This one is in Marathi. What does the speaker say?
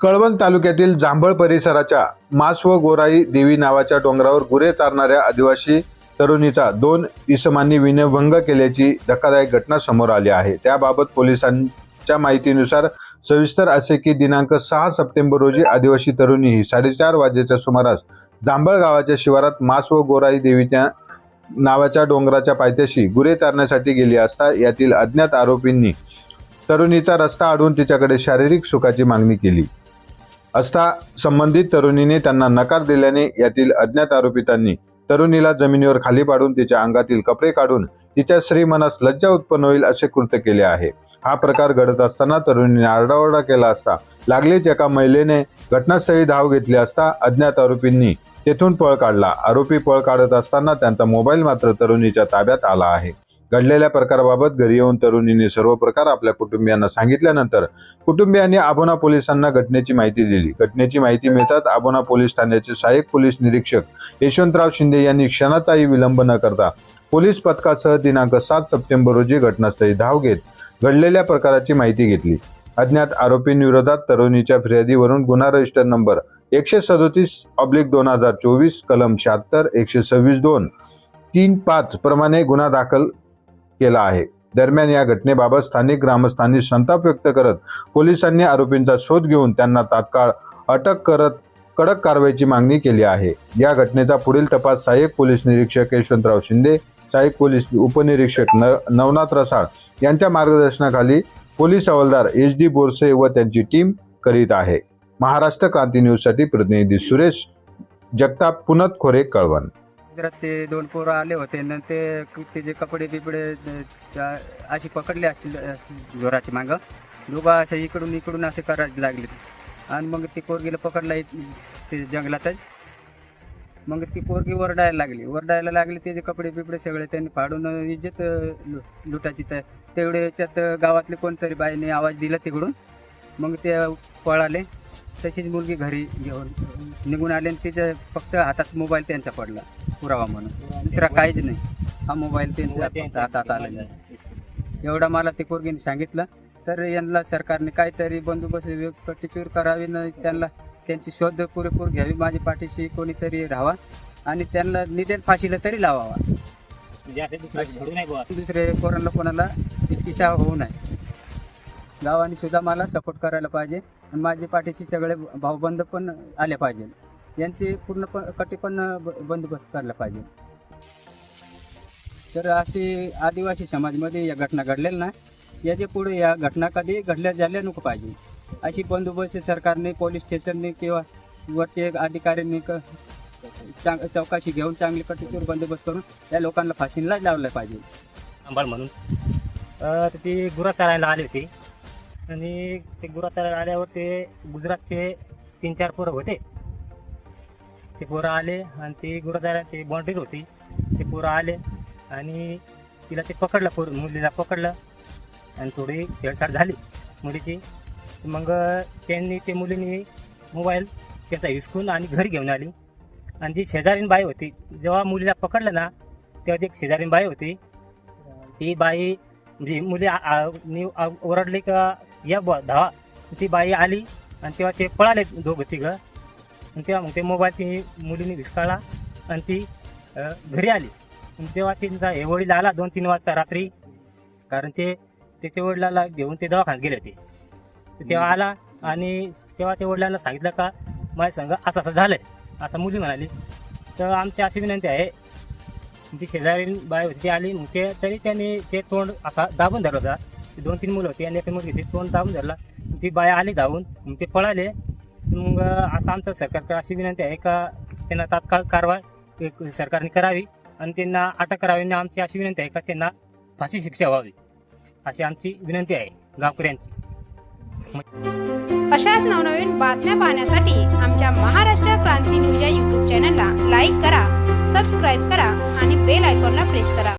कळवण तालुक्यातील जांभळ परिसराच्या मास व गोराई देवी नावाच्या डोंगरावर गुरे चारणाऱ्या आदिवासी तरुणीचा दोन इसमांनी विनयभंग केल्याची धक्कादायक घटना समोर आली आहे. त्याबाबत पोलिसांच्या माहितीनुसार सविस्तर असे की दिनांक सहा सप्टेंबर रोजी आदिवासी तरुणी ही साडेचार वाजेच्या सुमारास जांभळ गावाच्या शिवारात मास व गोराई देवीच्या नावाच्या डोंगराच्या पायथ्याशी गुरे चारण्यासाठी गेली असता यातील अज्ञात आरोपींनी तरुणीचा रस्ता अडवून तिच्याकडे शारीरिक सुखाची मागणी केली. असता संबंधित तरुणीने त्यांना नकार दिल्याने यातील अज्ञात आरोपितांनी तरुणीला जमिनीवर खाली पाडून तिच्या अंगातील कपडे काढून तिच्या श्रीमनास लज्जा उत्पन्न होईल असे कृत्य केले आहे. हा प्रकार घडत असताना तरुणीने आरडाओरडा केला असता लागलीच एका महिलेने घटनास्थळी धाव घेतली असता अज्ञात आरोपींनी तेथून पळ काढला. आरोपी पळ काढत असताना त्यांचा मोबाईल मात्र तरुणीच्या ताब्यात आला आहे. घडलेल्या प्रकाराबाबत घरी येऊन तरुणीने सर्व प्रकार आपल्या कुटुंबियांना सांगितल्यानंतर कुटुंबियांनी आबोना पोलिसांना घटनेची माहिती दिली. घटनेची माहिती मिळताच आबोना पोलीस ठाण्याचे सहाय्यक पोलीस निरीक्षक यशवंतराव शिंदे यांनी क्षणाचाही विलंब न करता पोलीस पथकासह दिनांक सात सप्टेंबर रोजी घटनास्थळी धाव घेत घडलेल्या प्रकाराची माहिती घेतली. अज्ञात आरोपींविरोधात तरुणीच्या फिर्यादीवरून गुन्हा रजिस्टर नंबर एकशे सदोतीस ऑब्लिक दोन हजार चोवीस कलम शहात्तर एकशे सव्वीस दोन तीन पाच प्रमाणे गुन्हा दाखल केला आहे. दरम्यान या घटनेबाबत स्थानिक ग्रामस्थांनी संताप व्यक्त करत पोलिसांनी आरोपींचा शोध घेऊन त्यांना तात्काळ अटक करत कडक कारवाईची मागणी केली आहे. या घटनेचा पुढील तपास सहाय्यक पोलीस निरीक्षक यशवंतराव शिंदे सहाय्यक पोलीस उपनिरीक्षक न नवनाथ रसाळ यांच्या मार्गदर्शनाखाली पोलीस हवालदार एच डी बोरसे व त्यांची टीम करीत आहे. महाराष्ट्र क्रांती न्यूजसाठी प्रतिनिधी सुरेश जगताप पुनत खोरे कळवण. घराचे दोन पोरं आले होते. आणि ते त्याचे कपडे बिपडे अशी पकडले असेल जोराची मागं. दोघं असे इकडून इकडून असे करायला लागले आणि मग ती पोरगीला पकडला ते जंगलातच. मग ती पोरगी ओरडायला लागली. ओरडायला लागली त्याचे कपडे बिपडे सगळे त्यांनी फाडून इज्जत लु- लुटायची तर तेवढे याच्यात गावातले कोणतरी बाईने आवाज दिला तिकडून. मग ते पळाले. तशीच मुलगी घरी घेऊन निघून आले आणि तिच्या फक्त हातात मोबाईल त्यांचा पडला पुरावा म्हणून. दुसरा काहीच नाही. हा मोबाईल त्यांच्या फक्त हातात आलेला आहे. एवढा मला ते पोरगीने सांगितलं. तर यांना सरकारने काहीतरी बंदोबस्त कटीचूर करावी न त्यांना त्यांची शोध पुरेपूर घ्यावी माझ्या पाठीशी कोणीतरी राहावा आणि त्यांना निदान फाशीला तरी लावावा. दुसरे कोणाला कोणाला इच्छा होऊ नये. गावाने सुद्धा मला सपोर्ट करायला पाहिजे. आणि माझ्या पाठीशी सगळे भाऊबंद पण आले पाहिजे. यांचे पूर्ण पण कटी पण ब- बंदोबस्त करायला पाहिजे. तर अशी आदिवासी समाजमध्ये या घटना घडलेल्या ना याच्यापुढे या घटना कधी घडल्या झाल्या नको पाहिजे. अशी बंदोबस्त सरकारने पोलीस स्टेशनने किंवा वरचे अधिकाऱ्यांनी क- चांग चौकशी घेऊन चांगली कटीचूर बंदोबस्त करून या लोकांना फाशीला लावलं पाहिजे. म्हणून. तर ती गुरा चालायला आली होती. आणि ते गुरा आल्यावर ते गुजरातचे तीन चार पोरं होते. ते पोरं आले आणि ते गुरा ते बाउंड्री होती. ते पोरं आले आणि तिला ते पकडलं पोर मुलीला पकडलं आणि थोडी छेडछाड झाली मुलीची. मग त्यांनी ते मुलीने मोबाईल त्याचा हिसकून आणि घरी घेऊन आली. आणि जी शेजारीन बाई होती जेव्हा मुलीला पकडलं ना तेव्हा ती एक शेजारीन बाई होती. ती बाई म्हणजे मुली ओरडली का या बुवा धावा. ती बाई आली आणि तेव्हा ते पळाले दोघं तिघं. आणि तेव्हा मग ते मोबाईल ती मुलीने विस्काळला आणि ती घरी आली. आणि तेव्हा त्यांचा हे वडील आला दोन तीन वाजता रात्री. कारण ते त्याच्या वडिलाला घेऊन ते दवाखान्यात गेले होते. तेव्हा आला आणि तेव्हा ते वडिलांना सांगितलं का माझ्या संग असं असं झालंय. असं मुली म्हणाली. तर आमची अशी विनंती आहे ती शेजारी बाय होती ती आली. मग ते तरी त्यांनी ते तोंड असा दाबून धरलं होता. दोन तीन मुलं होती आणि एका मुलगी होती. तोंड दाबून धरला. ती बाया आली धावून. मग ते पळाले. मग असं आमचं सरकारकडे अशी विनंती आहे का त्यांना तात्काळ कारवाई सरकारने करावी आणि त्यांना अटक करावी आणि आमची अशी विनंती आहे का त्यांना फाशी शिक्षा व्हावी. अशी आमची विनंती आहे. गावकऱ्यांची अशाच नवनवीन बातम्या पाहण्यासाठी आमच्या महाराष्ट्र क्रांती न्यूज या यूट्यूब चॅनलला लाईक करा सबस्क्राईब करा आणि बेल आयकॉनला प्रेस करा.